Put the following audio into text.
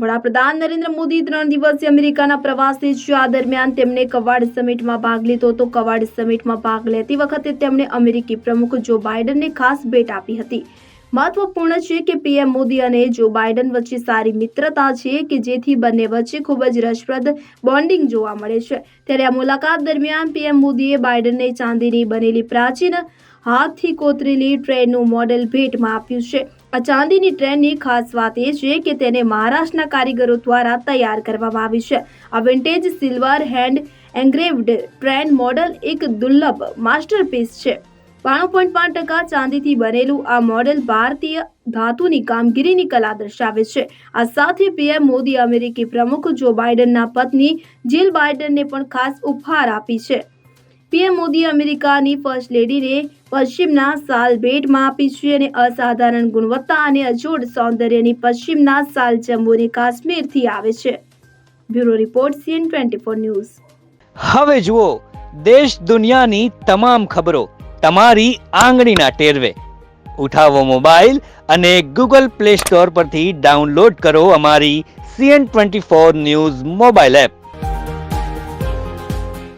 વડાપ્રધાન નરેન્દ્ર મોદી ત્રણ દિવસીય અમેરિકાના પ્રવાસે છે આ દરમિયાન તેમણે કવાડ સમિટમાં ભાગ લીધો હતો. કવાડ સમિટમાં ભાગ લેતી વખતે તેમણે અમેરિકી પ્રમુખ જો બાઇડનને ખાસ ભેટ આપી હતી. મહત્વપૂર્ણ છે કે પીએમ મોદી અને જો બાઇડન વચ્ચે સારી મિત્રતા છે કે જેથી બંને વચ્ચે ખૂબ જ રસપ્રદ બોન્ડિંગ જોવા મળે છે. ત્યારે આ મુલાકાત દરમિયાન પીએમ મોદીએ બાઇડનને ચાંદીની બનેલી પ્રાચીન હાથથી કોતરેલી ટ્રેનનું મોડેલ ભેટમાં આપ્યું છે. આ ચાંદીની ટ્રેનની ખાસ વાત એ છે કે તેને મહારાષ્ટ્રના કારીગરો દ્વારા તૈયાર કરવામાં આવી છે. આ vintage silver hand engraved train model એક દુર્લભ માસ્ટરપીસ છે. બાણું પોઈન્ટ પાંચ ટકા ચાંદીથી બનેલું આ મોડેલ ભારતીય ધાતુની કામગીરીની કલા દર્શાવે છે. આ સાથે પીએમ મોદી અમેરિકી પ્રમુખ જો બાઇડનના પત્ની જીલ બાઇડનને પણ ખાસ ઉપહાર આપી છે. પીએમ મોદી અમેરિકાની ફર્સ્ટ લેડીને પશ્ચિમના સાલ ભેટમાં આપી છે અને અસાધારણ ગુણવત્તા અને અજોડ સૌંદર્યની પશ્ચિમના સાલ જમ્મુ અને કાશ્મીરથી આવે છે. Bureau report CN twenty four news. હવે જુઓ, દેશ દુનિયાની તમામ ખબરો તમારી આંગળીના ટેરવે. ઉઠાવો મોબાઈલ અને ગૂગલ પ્લે સ્ટોર પરથી ડાઉનલોડ કરો અમારી CN twenty four news mobile app.